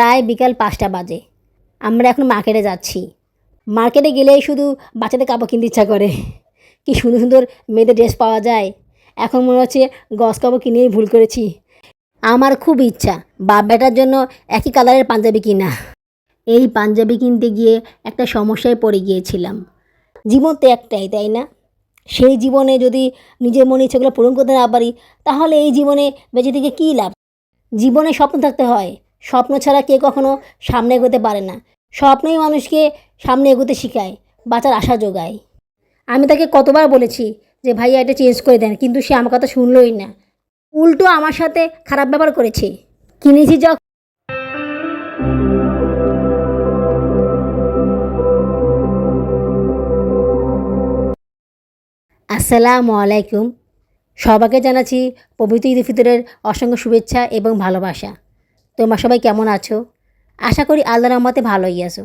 প্রায় বিকাল পাঁচটা বাজে। আমরা এখন মার্কেটে যাচ্ছি। মার্কেটে গেলেই শুধু বাচ্চাদের কাপড় কিনতে ইচ্ছা করে। কি সুন্দর সুন্দর মেয়েদের ড্রেস পাওয়া যায়। এখন মনে হচ্ছে গস কাপড় কিনেই ভুল করেছি। আমার খুব ইচ্ছা বাপ বেটার জন্য একই কালারের পাঞ্জাবি কিনা। এই পাঞ্জাবি কিনতে গিয়ে একটা সমস্যায় পড়ে গিয়েছিলাম। জীবন তো একটাই, তাই না? সেই জীবনে যদি নিজের মনে ইচ্ছেগুলো পূরণ করতে না পারি, তাহলে এই জীবনে বেঁচে থেকে কী লাভ? জীবনে স্বপ্ন থাকতে হয়। স্বপ্ন ছাড়া কে কখনো সামনে এগোতে পারে না। স্বপ্নই মানুষকে সামনে এগোতে শেখায়, বাঁচার আশা যোগায়। আমি তাকে কতবার বলেছি যে, ভাইয়া, এটা চেঞ্জ করে দেন। কিন্তু সে আমার কথা শুনলই না। উল্টো আমার সাথে খারাপ ব্যবহার করেছে। কিনেছি যখন আসসালামু আলাইকুম। সবাইকে জানাচ্ছি পবিত্র ঈদ ফিতরের অসংখ্য শুভেচ্ছা এবং ভালোবাসা। তোমরা সবাই কেমন আছো? আশা করি আল্লাহ রহমতে ভালোই আছো।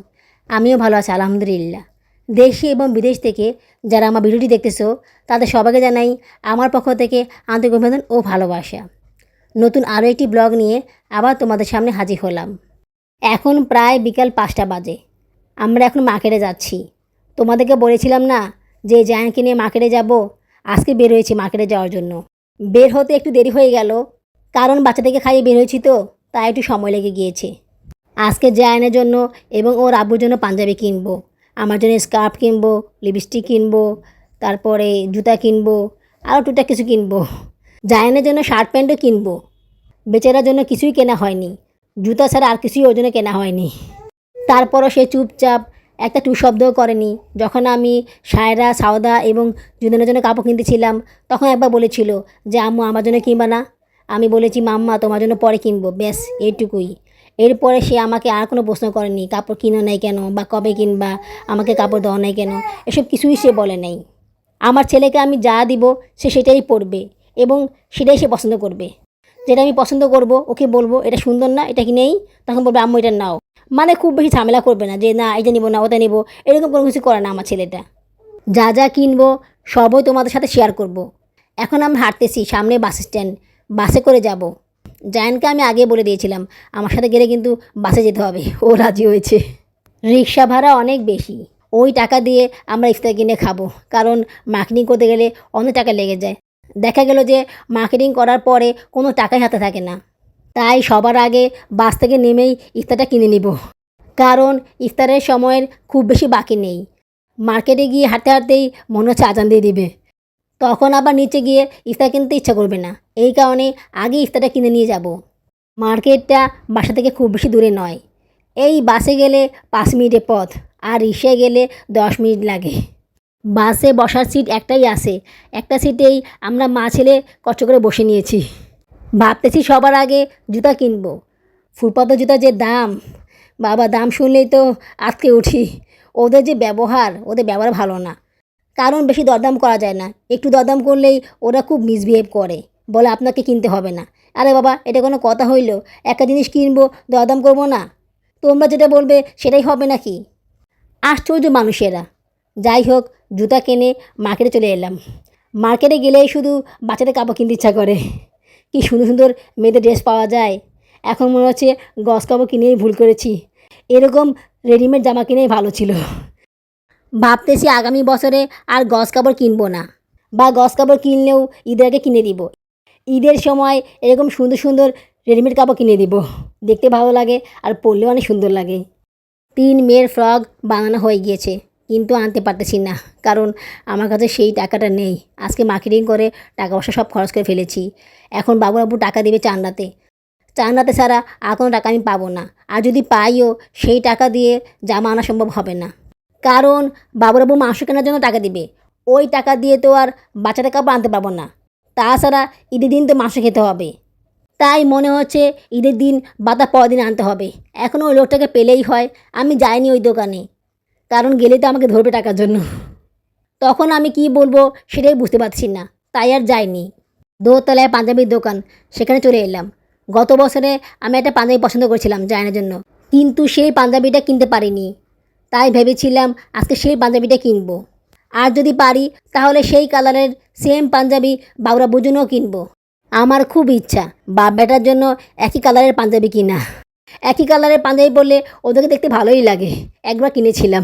আমিও ভালো আছি, আলহামদুলিল্লাহ। দেশে এবং বিদেশ থেকে যারা আমার ভিডিওটি দেখতেছো, তাদের সবাইকে জানাই আমার পক্ষ থেকে আন্তরিক অভিনন্দন ও ভালোবাসা। নতুন আরও একটি ব্লগ নিয়ে আবার তোমাদের সামনে হাজির হলাম। এখন প্রায় বিকাল পাঁচটা বাজে। আমরা এখন মার্কেটে যাচ্ছি। তোমাদেরকে বলেছিলাম না যে জায়ানকে নিয়ে মার্কেটে যাব? আজকে বের হয়েছি মার্কেটে যাওয়ার জন্য। বের হতে একটু দেরি হয়ে গেল। কারণ বাচ্চাদেরকে খাইয়ে বের হয়েছি তো। তাই একটু সময় লেগে গিয়েছে। আজকে জায়নের জন্য এবং ওর আব্বুর জন্য পাঞ্জাবি কিনবো, আমার জন্য স্কার্ফ কিনবো, লিপস্টিক কিনবো, তারপরে জুতা কিনবো, আরও টুকটাক কিছু কিনবো। জায়নের জন্য শার্ট প্যান্টও কিনবো। বেচারার জন্য কিছুই কেনা হয়নি। জুতা ছাড়া আর কিছুই ওর জন্য কেনা হয়নি। তারপরও সে চুপচাপ একটা টু শব্দও করেনি। যখন আমি সায়রা, সাওদা এবং জুদনের জন্য কাপড় কিনতেছিলাম তখন একবার বলেছিল যে, আম্মু, আমার জন্য কিনবা না। আমি বলেছি, মাম্মা, তোমার জন্য পরে কিনবো। ব্যাস, এইটুকুই। এরপরে সে আমাকে আর কোনো প্রশ্ন করেনি, কাপড় কিনো নাই কেন বা কবে কিনবা, আমাকে কাপড় দেওয়া নাই কেন, এসব কিছুই সে বলে নাই। আমার ছেলেকে আমি যা দিব, সে সেটাই পরবে এবং সেটাই সে পছন্দ করবে। যেটা আমি পছন্দ করব, ওকে বলব, এটা সুন্দর না, এটা কি নেই? তখন বলবে, আম্মু, এটা নাও। মানে খুব বেশি ঝামেলা করবে না যে, না, এটা নিবো না, ওটা নিবো। এরকম কোনো কিছু করে না আমার ছেলেটা। যা যা কিনবো, সবই তোমাদের সাথে শেয়ার করব। এখন আমি হাঁটতেছি, সামনে বাস স্ট্যান্ড বাসে করে যাব। জায়ানকে আমি আগে বলে দিয়েছিলাম, আমার সাথে গেলে কিন্তু বাসে যেতে হবে, ও রাজি হয়েছে। রিক্সা ভাড়া অনেক বেশি। ওই টাকা দিয়ে আমরা ইফতার কিনে খাব, কারণ মার্কেটিং করতে গেলে অনেক টাকা লেগে যায়। দেখা গেল যে মার্কেটিং করার পরে কোনো টাকাই হাতে থাকে না। তাই সবার আগে বাস থেকে নেমেই ইফতারটা কিনে নিব। কারণ ইফতারের সময়ের খুব বেশি বাকি নেই। মার্কেটে গিয়ে হাঁটতে হাঁটতেই মনে হচ্ছে আজান দিয়ে দিবে। তখন আবার নিচে গিয়ে ইফতার কিনতে ইচ্ছা করবে না। এই কারণে আগে ইফতারটা কিনে নিয়ে যাব। মার্কেটটা বাসা থেকে খুব বেশি দূরে নয়। এই বাসে গেলে পাঁচ মিনিটের পথ, আর রিক্সায় গেলে দশ মিনিট লাগে। বাসে বসার সিট একটাই আছে। একটা সিটেই আমরা মা ছেলে কষ্ট করে বসে নিয়েছি। ভাবতেছি সবার আগে জুতা কিনবো। ফুটপাথ জুতার যে দাম, বাবা দাম শুনলেই তো আজকে উঠি। ওদের যে ব্যবহার, ওদের ব্যবহার ভালো না। কারণ বেশি দরদাম করা যায় না। একটু দরদাম করলেই ওরা খুব মিসবিহেভ করে। বলে আপনাকে কিনতে হবে না। আরে বাবা, এটা কোনো কথা হইল? একটা জিনিস কিনবো, দরদাম করব না? তোমরা যেটা বলবে সেটাই হবে নাকি? আশ্চর্য মানুষেরা। যাই হোক, জুতা কিনে মার্কেটে চলে এলাম। মার্কেটে গেলেই শুধু বাচ্চাদের কাপড় কিনতে ইচ্ছা করে। কি সুন্দর সুন্দর মেয়েদের ড্রেস পাওয়া যায়। এখন মনে হচ্ছে গস কাপড় কিনেই ভুল করেছি। এরকম রেডিমেড জামা কিনেই ভালো ছিল। ভাবতেছি আগামী বছরে আর গস কাপড় কিনবো না বা গস কাপড় কিনলেও ঈদের আগে কিনে দিব। ঈদের সময় এরকম সুন্দর সুন্দর রেডিমেড কাপড় কিনে দিব। দেখতে ভালো লাগে আর পরলেও অনেক সুন্দর লাগে। তিন মেয়ের ফ্রক বানানো হয়ে গিয়েছে, কিন্তু আনতে পারতেছি না, কারণ আমার কাছে সেই টাকাটা নেই। আজকে মার্কেটিং করে টাকা পয়সা সব খরচ করে ফেলেছি। এখন বাবু বাবু টাকা দেবে চান্দাতে। চান্দাতে ছাড়া আর কোনো টাকা আমি পাবো না। আর যদি পাইও, সেই টাকা দিয়ে জামা আনা সম্ভব হবে না। কারণ বাবুরাবু মাংস কেনার জন্য টাকা দিবে। ওই টাকা দিয়ে তো আর বাচ্চাদের কাপড় আনতে পারব না। তাছাড়া ঈদের দিন তো মাংস খেতে হবে। তাই মনে হচ্ছে ঈদের দিন বাতা পরের দিন আনতে হবে। এখন ওই লোকটাকে পেলেই হয়, আমি যাইনি ওই দোকানে। কারণ গেলে তো আমাকে ধরবে টাকার জন্য। তখন আমি কি বলব সেটাই বুঝতে পারছি না, তাই আর যাইনি। দোতলায় পাঞ্জাবির দোকান, সেখানে চলে এলাম। গত বছরে আমি একটা পাঞ্জাবি পছন্দ করেছিলাম জায়নার জন্য। কিন্তু সেই পাঞ্জাবিটা কিনতে পারিনি। তাই ভেবেছিলাম আজকে সেই পাঞ্জাবিটা কিনব। আর যদি পারি, তাহলে সেই কালারের সেম পাঞ্জাবি বাবুরা বুঝুনও কিনব। আমার খুব ইচ্ছা বাপ বেটার জন্য একই কালারের পাঞ্জাবি কিনা। একই কালারের পাঞ্জাবি পরলে ওদেরকে দেখতে ভালোই লাগে। একবার কিনেছিলাম।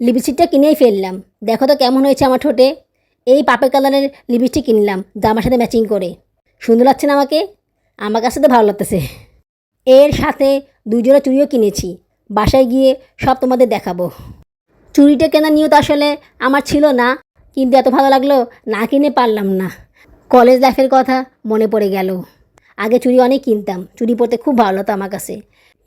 লিপস্টিকটা কিনেই ফেললাম। দেখো তো কেমন হয়েছে আমার ঠোঁটে। এই পাপের কালারের লিপস্টিক কিনলাম জামার সাথে ম্যাচিং করে। সুন্দর লাগছে না আমাকে? আমার কাছে তো ভালো লাগতেছে। এর সাথে দুজোড়া চুড়িও কিনেছি। বাসায় গিয়ে সব তোমাদের দেখাবো। চুড়িটা কেনা নিয়ত আসলে আমার ছিল না, কিন্তু এত ভালো লাগল না কিনে পারলাম না। কলেজ লাইফের কথা মনে পড়ে গেল। আগে চুড়ি অনেক কিনতাম, চুড়ি পরতে খুব ভালো হতো আমার কাছে।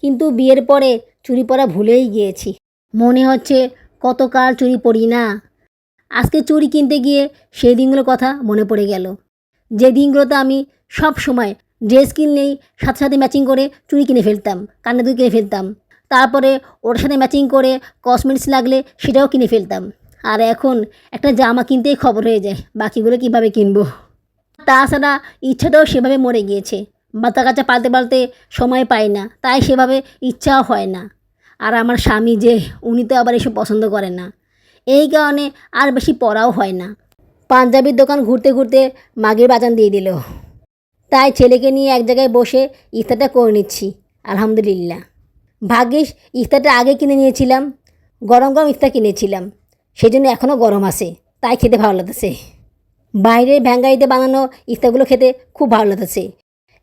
কিন্তু বিয়ের পরে চুড়ি পরা ভুলেই গিয়েছি। মনে হচ্ছে কতকাল চুরি পরি না। আজকে চুড়ি কিনতে গিয়ে সেই দিনগুলোর কথা মনে পড়ে গেল। যে দিনগুলোতে আমি সব সময় ড্রেস কিনলেই সাথে সাথে ম্যাচিং করে চুড়ি কিনে ফেলতাম কান্না দুই কিনে ফেলতাম। তারপরে ওর সাথে ম্যাচিং করে কসমেটিক্স লাগলে সেটাও কিনে ফেলতাম। আর এখন একটা জামা কিনতেই খবর হয়ে যায়, বাকিগুলো কীভাবে কিনবো? তাছাড়া ইচ্ছাটাও সেভাবে মরে গিয়েছে। বাচ্চা কাচ্চা পালতে পালতে সময় পাই না, তাই সেভাবে ইচ্ছাও হয় না। আর আমার স্বামী যে, উনি তো আবার এসব পছন্দ করেন না। এই কারণে আর বেশি পড়াও হয় না। পাঞ্জাবির দোকান ঘুরতে ঘুরতে মাগের বাজান দিয়ে দিল। তাই ছেলেকে নিয়ে এক জায়গায় বসে ইফতারটা করে নিচ্ছি, আলহামদুলিল্লাহ। ভাগ্যিস ইফতারটা আগে কিনে নিয়েছিলাম। গরম গরম ইফতার কিনেছিলাম। সেই জন্য এখনও গরম আছে। তাই খেতে ভালো লাগতেছে। বাইরের ভ্যাঙ্গাইতে বানানো ইফতারগুলো খেতে খুব ভালো লাগতেছে।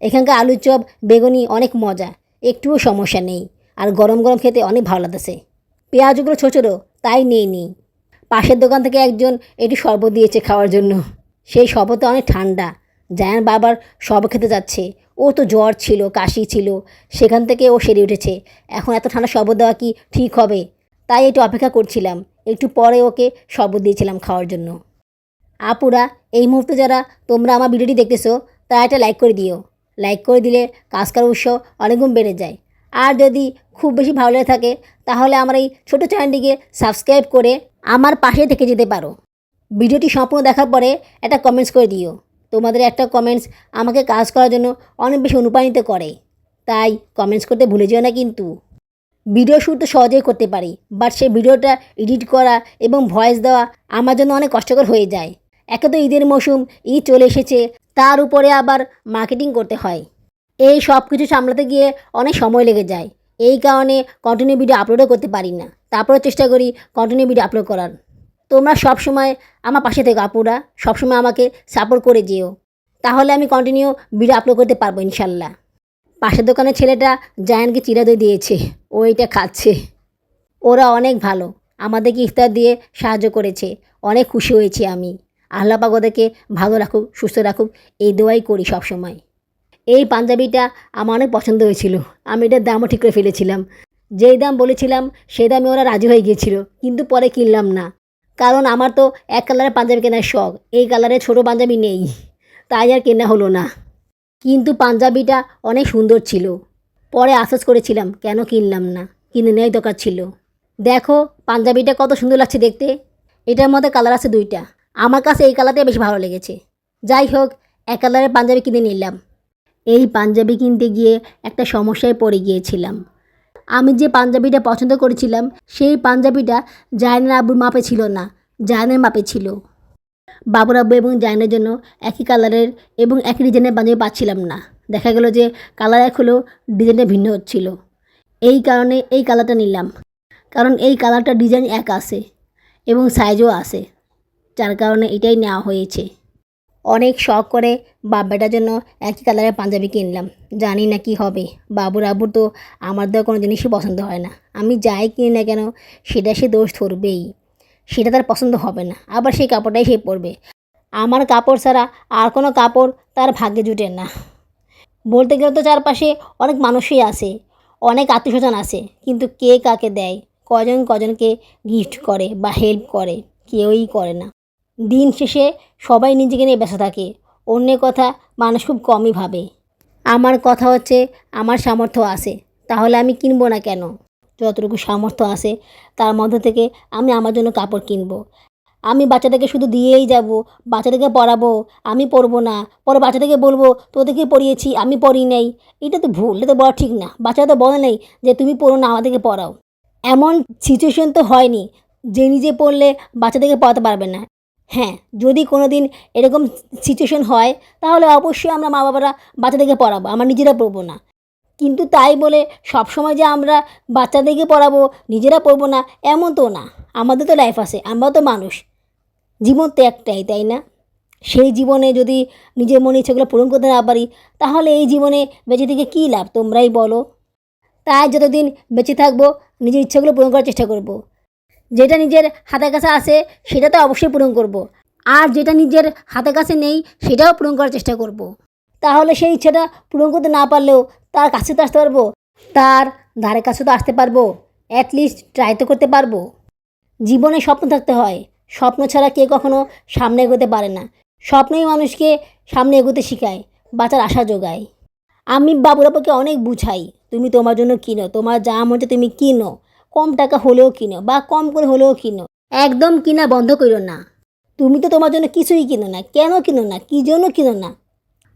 এখানকার আলুর চপ, বেগুনি অনেক মজা। একটুও সমস্যা নেই। আর গরম গরম খেতে অনেক ভালো লাগতেছে। পেঁয়াজগুলো ছোটো ছোটো, তাই নেই নি পাশের দোকান থেকে একজন একটু শরবত দিয়েছে খাওয়ার জন্য। সেই শরবতটা অনেক ঠান্ডা। জায়ান বাবার শরবত খেতে যাচ্ছে। ও তো জ্বর ছিল, কাশি ছিল, সেখান থেকে ও সেরে উঠেছে। এখন এত ঠান্ডা শরবত দেওয়া কি ঠিক হবে? তাই একটু অপেক্ষা করছিলাম। একটু পরে ওকে শরবত দিয়েছিলাম খাওয়ার জন্য। আপুরা, এই মুহূর্তে যারা তোমরা আমার ভিডিওটি দেখতেছো, তারা একটা লাইক করে দিও। লাইক করে দিলে কাজ করার উৎসাহ অনেকগুণ বেড়ে যায়। আর যদি খুব বেশি ভালো লেগে থাকে, তাহলে আমার এই ছোটো চ্যানেলটিকে সাবস্ক্রাইব করে আমার পাশে থেকে যেতে পারো। ভিডিওটি সম্পূর্ণ দেখার পরে একটা কমেন্টস করে দিও। তোমাদের একটা কমেন্টস আমাকে কাজ করার জন্য অনেক বেশি অনুপ্রাণিত করে। তাই কমেন্টস করতে ভুলে যেও না কিন্তু। ভিডিও শ্যুট তো সহজেই করতে পারি বাট সেই ভিডিওটা এডিট করা এবং ভয়েস দেওয়া আমার জন্য অনেক কষ্টকর হয়ে যায়। একে তো ঈদের মৌসুম, ঈদ চলে এসেছে, তার উপরে আবার মার্কেটিং করতে হয়। এই সব কিছু সামলাতে গিয়ে অনেক সময় লেগে যায়। এই কারণে কন্টিনিউ ভিডিও আপলোডও করতে পারি না। তারপরে চেষ্টা করি কন্টিনিউ ভিডিও আপলোড করার। তোমরা সব সময় আমার পাশে থেকে আপুরা, সবসময় আমাকে সাপোর্ট করে যেও। তাহলে আমি কন্টিনিউ ভিডিও আপলোড করতে পারব ইনশাল্লাহ। পাশের দোকানের ছেলেটা জায়ানকে চিরা দই দিয়েছে, ও এটা খাচ্ছে। ওরা অনেক ভালো, আমাদেরকে ইফতার দিয়ে সাহায্য করেছে, অনেক খুশি হয়েছি আমি। আল্লাহ ওদেরকে ভালো রাখুক, সুস্থ রাখুক, এই দোয়াই করি সব সময়। এই পাঞ্জাবিটা আমার অনেক পছন্দ হয়েছিল, আমি এটার দামও ঠিক করে ফেলেছিলাম। যেই দাম বলেছিলাম, সেই দামে ওরা রাজি হয়ে গিয়েছিল, কিন্তু পরে কিনলাম না। কারণ আমার তো এক কালারের পাঞ্জাবি কেনার শখ। এই কালারের ছোটো পাঞ্জাবি নেই। তাই আর কেনা হলো না। কিন্তু পাঞ্জাবিটা অনেক সুন্দর ছিল। পরে আফসোস করেছিলাম, কেন কিনলাম না? কিনে নেওয়াই দরকার ছিল। দেখো, পাঞ্জাবিটা কত সুন্দর লাগছে দেখতে। এটার মধ্যে কালার আছে দুইটা। আমার কাছে এই কালারটাই বেশি ভালো লেগেছে। যাই হোক, এক কালারের পাঞ্জাবি কিনে নিলাম। এই পাঞ্জাবি কিনতে গিয়ে একটা সমস্যায় পড়ে গিয়েছিলাম। আমি যে পাঞ্জাবিটা পছন্দ করেছিলাম, সেই পাঞ্জাবিটা জায়নের আব্বুর মাপে ছিল না জায়নের মাপে ছিল। বাবুর আব্বু এবং জায়নের জন্য একই কালারের এবং একই ডিজাইনের পাঞ্জাবি পাচ্ছিলাম না। দেখা গেল যে কালার এক হলেও ডিজাইনটা ভিন্ন হচ্ছিল। এই কারণে এই কালারটা নিলাম। কারণ এই কালারটা ডিজাইন এক আছে এবং সাইজও আছে, যার কারণে এটাই নেওয়া হয়েছে। অনেক শখ করে বাব্বাটার জন্য একই কালারের পাঞ্জাবি কিনলাম। জানি না কি হবে। বাবুর আব্বুর তো আমার দেওয়া কোনো জিনিসই পছন্দ হয় না। আমি যাই কিনি না কেন, সেটা সে দোষ ধরবেই। সেটা তার পছন্দ হবে না। আবার সেই কাপড়টাই সে পরবে। আমার কাপড় ছাড়া আর কোনো কাপড় তার ভাগ্যে জুটে না। বলতে গেলে তো চারপাশে অনেক মানুষই আছে, অনেক আত্মীয়স্বজন আছে, কিন্তু কে কাকে দেয়? কজন কজনকে গিফট করে বা হেল্প করে? কেউই করে না। দিন শেষে সবাই নিজেকে নিয়ে ব্যস্ত থাকে। অন্যের কথা মানুষ খুব কমই ভাবে। আমার কথা হচ্ছে, আমার সামর্থ্য আছে, তাহলে আমি কিনবো না কেন? যতটুকু সামর্থ্য আছে, তার মধ্যে থেকে আমি আমার জন্য কাপড় কিনবো। আমি বাচ্চাদেরকে শুধু দিয়েই যাব বাচ্চাদেরকে পড়াবো, আমি পড়ব না, পরে বাচ্চাদেরকে বলব, তোদেরকে পড়িয়েছি, আমি পড়ি নেই। এটা তো ভুল, এটা তো বলা ঠিক না। বাচ্চারা তো বলে নেই যে, তুমি পড়ো না, আমাদেরকে পড়াও। এমন সিচুয়েশন তো হয়নি যে, নিজে পড়লে বাচ্চাদেরকে পড়াতে পারবে না। হ্যাঁ যদি কোনো দিন এরকম সিচুয়েশন হয়, তাহলে অবশ্যই আমরা মা বাবারা বাচ্চাদেরকে পড়াবো, আমরা নিজেরা পড়ব না। কিন্তু তাই বলে সবসময় যে আমরা বাচ্চাদেরকে পড়াবো, নিজেরা পড়ব না, এমন তো না। আমাদের তো লাইফ আছে, আমরাও তো মানুষ। জীবন তো একটাই, তাই না? সেই জীবনে যদি নিজের মনে ইচ্ছেগুলো পূরণ করতে না পারি, তাহলে এই জীবনে বেঁচে থেকে কী লাভ, তোমরাই বলো। তাই যতদিন বেঁচে থাকব, নিজের ইচ্ছাগুলো পূরণ করার চেষ্টা করব। যেটা নিজের হাতের কাছে আসে সেটা তো অবশ্যই পূরণ করব। আর যেটা নিজের হাতের কাছে নেই, সেটাও পূরণ করার চেষ্টা করব। তাহলে সেই ইচ্ছাটা পূরণ করতে না পারলেও তার কাছে তো আসতে পারব। তার ধারে কাছে তো আসতে পারব। অ্যাটলিস্ট ট্রাই তো করতে পারব। জীবনে স্বপ্ন থাকতে হয়। স্বপ্ন ছাড়া কে কখনো সামনে এগোতে পারে না। স্বপ্নই মানুষকে সামনে এগোতে শেখায়, বাঁচার আশা যোগায়। আমি বাবুরাবাকে অনেক বুঝাই। তুমি তোমার জন্য কিনো, তোমার যা মনে তুমি কিনো। কম টাকা হলেও কিনো বা কম করে হলেও কিনো। একদম কিনা বন্ধ করো না। তুমি তো তোমার জন্য কিছুই কিনো না। কেন কিনো না? কী জন্য কিনো না?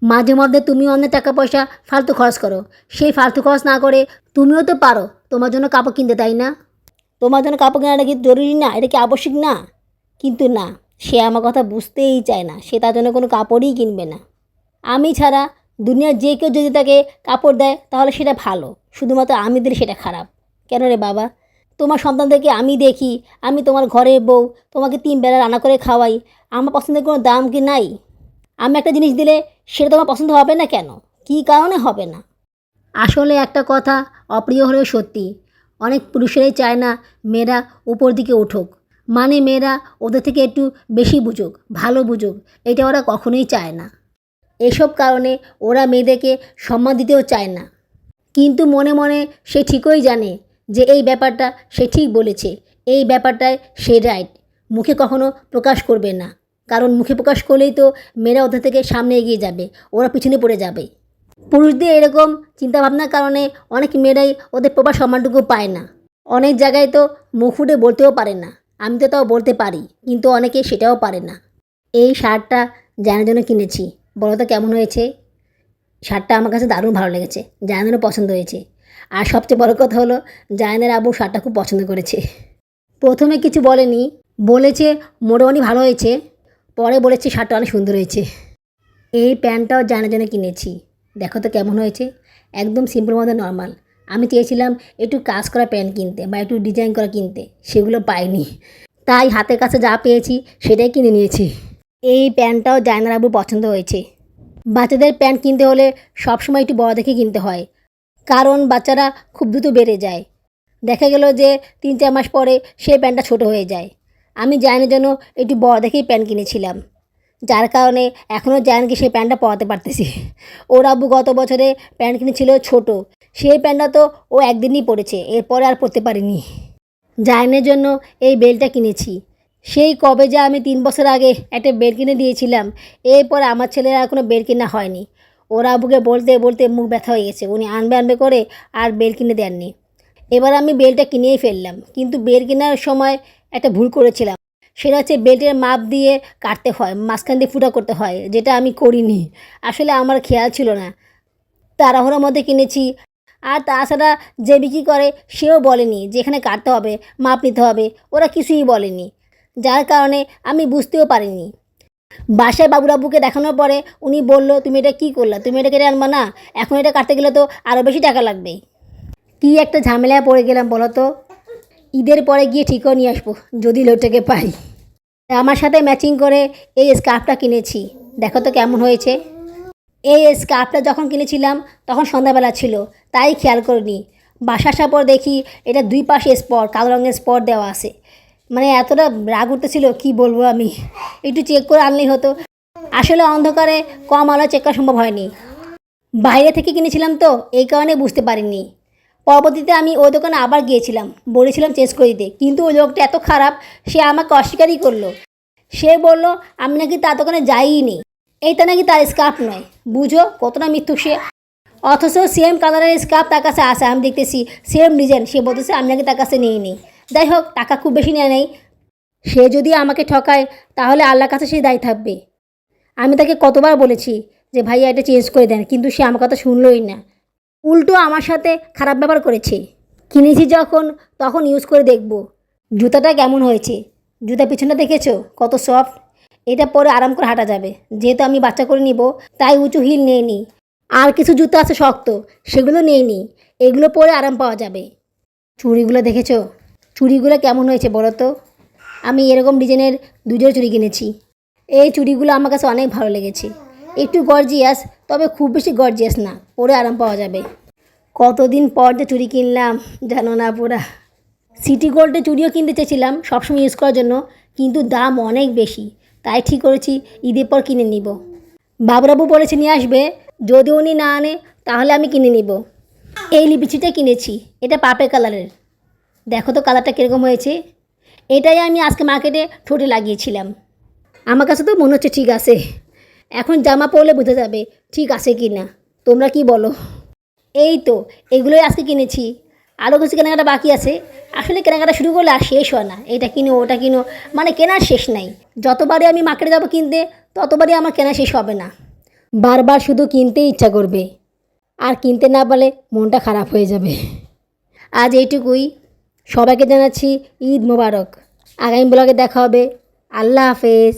মাঝে মধ্যে তুমি অনেক টাকা পয়সা ফালতু খরচ করো। সেই ফালতু খরচ না করে তুমিও তো পারো তোমার জন্য কাপড় কিনতে, তাই না? তোমার জন্য কাপড় কেনাটা কি জরুরি না? এটা কি আবশ্যিক না? কিন্তু না, সে আমার কথা বুঝতেই চায় না। সে তার জন্য কোনো কাপড়ই কিনবে না। আমি ছাড়া দুনিয়ার যে কেউ যদি তাকে কাপড় দেয়, তাহলে সেটা ভালো। শুধুমাত্র আমি দিলে সেটা খারাপ। কেন রে বাবা? তোমার সন্তানদেরকে আমি দেখি, আমি তোমার ঘরের বউ, তোমাকে তিন বেলা রান্না করে খাওয়াই, আমার পছন্দের কোনো দাম কি নাই? আমি একটা জিনিস দিলে সেটা তোমার পছন্দ হবে না কেন? কী কারণে হবে না? আসলে একটা কথা অপ্রিয় হলেও সত্যি, অনেক পুরুষেরাই চায় না মেয়েরা উপর দিকে উঠুক। মানে মেয়েরা ওদের থেকে একটু বেশি বুঝুক, ভালো বুঝুক, এটা ওরা কখনোই চায় না। এসব কারণে ওরা মেয়েদেরকে সম্মান দিতেও চায় না। কিন্তু মনে মনে সে ঠিকই জানে যে এই ব্যাপারটা সে ঠিক বলেছে, এই ব্যাপারটায় সে রাইট মুখে কখনো প্রকাশ করবে না, কারণ মুখে প্রকাশ করলেই তো মেয়েরা ওদের থেকে সামনে এগিয়ে যাবে, ওরা পিছনে পড়ে যাবে। পুরুষদের এরকম চিন্তাভাবনার কারণে অনেক মেয়েরাই ওদের প্রপার সম্মানটুকু পায় না। অনেক জায়গায় তো মুখ ফুটে বলতেও পারে না, আমি তো তাও বলতে পারি, কিন্তু অনেকে সেটাও পারে না। এই শার্টটা জানার জন্য কিনেছি, বলো তো কেমন হয়েছে? শার্টটা আমার কাছে দারুণ ভালো লেগেছে জায়ানেরও পছন্দ হয়েছে। আর সবচেয়ে বড় কথা হলো, জায়ানের আবু শার্টটা খুব পছন্দ করেছে। প্রথমে কিছু বলেনি, বলেছে মোটামুটি ভালো হয়েছে। পরে বলেছে শার্টটা অনেক সুন্দর হয়েছে। এই প্যান্টটাও জানার জন্য কিনেছি। দেখো তো কেমন হয়েছে। একদম সিম্পল মতো নর্মাল আমি চেয়েছিলাম একটু কাজ করা প্যান্ট কিনতে বা একটু ডিজাইন করা কিনতে। সেগুলো পাইনি। তাই হাতের কাছে যা পেয়েছি, সেটাই কিনে নিয়েছি। এই প্যান্টটাও জায়নার আবু পছন্দ হয়েছে। বাচ্চাদের প্যান্ট কিনতে হলে সবসময় একটু বড় দেখে কিনতে হয়। কারণ বাচ্চারা খুব দ্রুত বেড়ে যায়। দেখা গেল যে তিন চার মাস পরে সেই প্যান্টটা ছোট হয়ে যায়। আমি জায়নের জন্য একটু বড় দেখেই প্যান্ট কিনেছিলাম। যার কারণে এখনও জায়ানকে সেই প্যান্টটা পরাতে পারতেছি। ওর আব্বু গত বছরে প্যান্ট কিনেছিল ছোট। সেই প্যান্টটা তো ও একদিনই পরেছে, এরপরে আর পরতে পারিনি। জায়ানের জন্য এই বেলটা কিনেছি। সেই কবে যা আমি তিন বছর আগে একটা বেল কিনে দিয়েছিলাম, এরপর আমার ছেলেরা কোনো বেল কেনা হয়নি। ওর আব্বুকে বলতে বলতে মুখ ব্যথা হয়ে গেছে। উনি আনবে আনবে করে আর বেল কিনে দেননি। এবার আমি বেলটা কিনেই ফেললাম। কিন্তু বেল কেনার সময় একটা ভুল করেছিলাম। সেটা হচ্ছে বেল্টের মাপ দিয়ে কাটতে হয়, মাঝখান দিয়ে ফুটা করতে হয়, যেটা আমি করিনি। আসলে আমার খেয়াল ছিল না। তাড়াহুড়োর মধ্যে কিনেছি। আর তাছাড়া যে বিক্রি করে সেও বলেনি যে এখানে কাটতে হবে, মাপ নিতে হবে। ওরা কিছুই বলেনি। যার কারণে আমি বুঝতেও পারিনি। বাসায় বাবুরাবুকে দেখানোর পরে উনি বলল, তুমি এটা কী করলা? তুমি এটা কেটে আনবা না? এখন এটা কাটতে গেলে তো আরও বেশি টাকা লাগবে। কি একটা ঝামেলায় পড়ে গেলাম, বলো তো? ঈদের পরে গিয়ে ঠিকও নিয়ে আসব, যদি লোকটাকে পাই। আমার সাথে ম্যাচিং করে এই স্কার্ফটা কিনেছি। দেখো তো কেমন হয়েছে। এই স্কার্ফটা যখন কিনেছিলাম, তখন সন্ধ্যাবেলা ছিল, তাই খেয়াল করিনি। বাসা আসার পর দেখি এটা দুই পাশে স্পট কালো রঙের স্পট দেওয়া আছে। মানে এতটা রাগ উঠতেছিল, কি বলব আমি? একটু চেক করে আনলেই হতো। আসলে অন্ধকারে কম আলো চেক করা সম্ভব হয়নি। বাইরে থেকে কিনেছিলাম তো, এই কারণে বুঝতে পারিনি। পরবর্তীতে আমি ওই দোকানে আবার গিয়েছিলাম, বলেছিলাম চেঞ্জ করে দিতে। কিন্তু ওই লোকটা এত খারাপ, সে আমাকে অস্বীকারই করল। সে বলল, আমি নাকি তার দোকানে যাইই নি এইটা নাকি তার স্কার্ফ নয়। বুঝো কতটা মিথ্যুক সে। অথচ সেম কালারের স্কার্ফ তার কাছে আসে আমি দেখতেছি সেম ডিজাইন সে বলতেছে, আমি নাকি তার কাছে নিয়ে নিই যাই হোক টাকা খুব বেশি নেয় নেই। সে যদি আমাকে ঠকায়, তাহলে আল্লাহর কাছে সে দায়ী থাকবে। আমি তাকে কতবার বলেছি যে, ভাইয়া, এটা চেঞ্জ করে দেন। কিন্তু সে আমার কথা শুনলই না। উল্টো আমার সাথে খারাপ ব্যবহার করেছে। কিনেছি যখন, তখন ইউজ করে দেখব। জুতাটা কেমন হয়েছে? জুতা পিছনে দেখেছ? কত সফট এটা পরে আরাম করে হাঁটা যাবে। যেহেতু আমি বাচ্চা করে নিব, তাই উঁচু হিল নিয়ে নিই আর কিছু জুতো আছে শক্ত, সেগুলো নেই নি। এগুলো পরে আরাম পাওয়া যাবে। চুড়িগুলো দেখেছ? চুড়িগুলো কেমন হয়েছে বলো তো? আমি এরকম ডিজাইনের দুজোড়া চুড়ি কিনেছি। এই চুড়িগুলো আমার কাছে অনেক ভালো লেগেছে। একটু গর্জিয়াস তবে খুব বেশি গর্জিয়াস না, পরে আরাম পাওয়া যাবে। কতদিন পর যে চুড়ি কিনলাম, জানো না পুরা সিটি গোল্ডের চুড়িও কিনতে চেয়েছিলাম, সবসময় ইউজ করার জন্য, কিন্তু দাম অনেক বেশি। তাই ঠিক করেছি, ঈদের পর কিনে নিব। বাবুরাবু বলেছে নিয়ে আসবে, যদি উনি না আনে, তাহলে আমি কিনে নিব। এই লিপিচিটা কিনেছি, এটা পাপের কালারের দেখো তো কালারটা কীরকম হয়েছে। এটাই আমি আজকে মার্কেটে ঠোঁটে লাগিয়েছিলাম। আমার কাছে তো মনে হচ্ছে ঠিক আছে। এখন জামা পরলে বোঝা যাবে ঠিক আছে কি না তোমরা কি বলো? এই তো, এগুলোই আজকে কিনেছি। আরও কিছু কেনাকাটা বাকি আছে। আসলে কেনাকাটা শুরু করলে আর শেষ হয় না। এটা কিনো, ওটা কিনো মানে কেনার শেষ নাই। যতবারই আমি মার্কেটে যাব কিনতে, ততবারই আমার কেনা শেষ হবে না। বারবার শুধু কিনতে ইচ্ছা করবে। আর কিনতে না পারলে মনটা খারাপ হয়ে যাবে। আজ এইটুকুই। সবাইকে জানাচ্ছি ঈদ মোবারক। আগামী ব্লগে দেখা হবে। আল্লাহ হাফেজ।